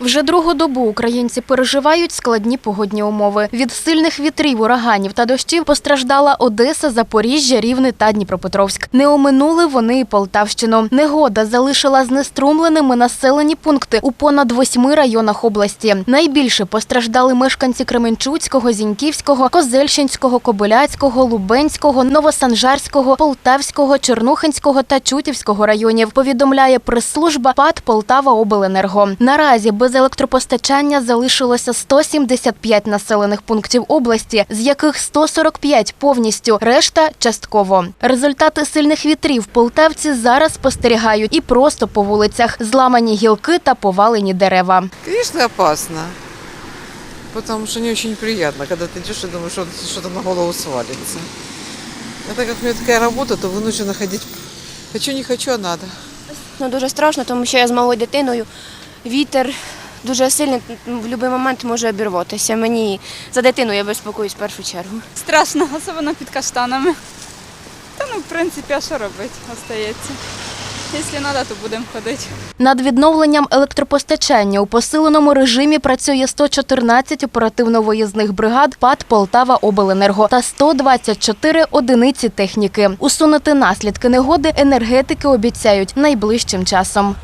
Вже другу добу українці переживають складні погодні умови. Від сильних вітрів, ураганів та дощів постраждала Одеса, Запоріжжя, Рівне та Дніпропетровськ. Не оминули вони і Полтавщину. Негода залишила знеструмленими населені пункти у понад восьми районах області. Найбільше постраждали мешканці Кременчуцького, Зіньківського, Козельщинського, Кобиляцького, Лубенського, Новосанжарського, Полтавського, Чернухинського та Чутівського районів. Повідомляє прес-служба ПАД Полтава Обленерго. Наразі без електропостачання залишилося 175 населених пунктів області, з яких 145 повністю, решта частково. Результати сильних вітрів полтавці зараз спостерігають і просто по вулицях зламані гілки та повалені дерева. Конечно, опасно. Потому что не очень приятно, когда ты идешь и думаешь, что что-то на голову свалится. А так как у меня такая работа, то вынуждена ходить. Хочу, не хочу, а надо. Ну, дуже страшно, тому що я з малою дитиною. Вітер дуже сильний, в будь-який момент може обірватися. Мені за дитину я безпокоюсь в першу чергу. Страшно, особливо під каштанами. Та ну, в принципі, а що робити, остається. Якщо треба, то будемо ходити. Над відновленням електропостачання у посиленому режимі працює 114 оперативно-виїзних бригад ПАД Полтава Обленерго та 124 одиниці техніки. Усунути наслідки негоди енергетики обіцяють найближчим часом.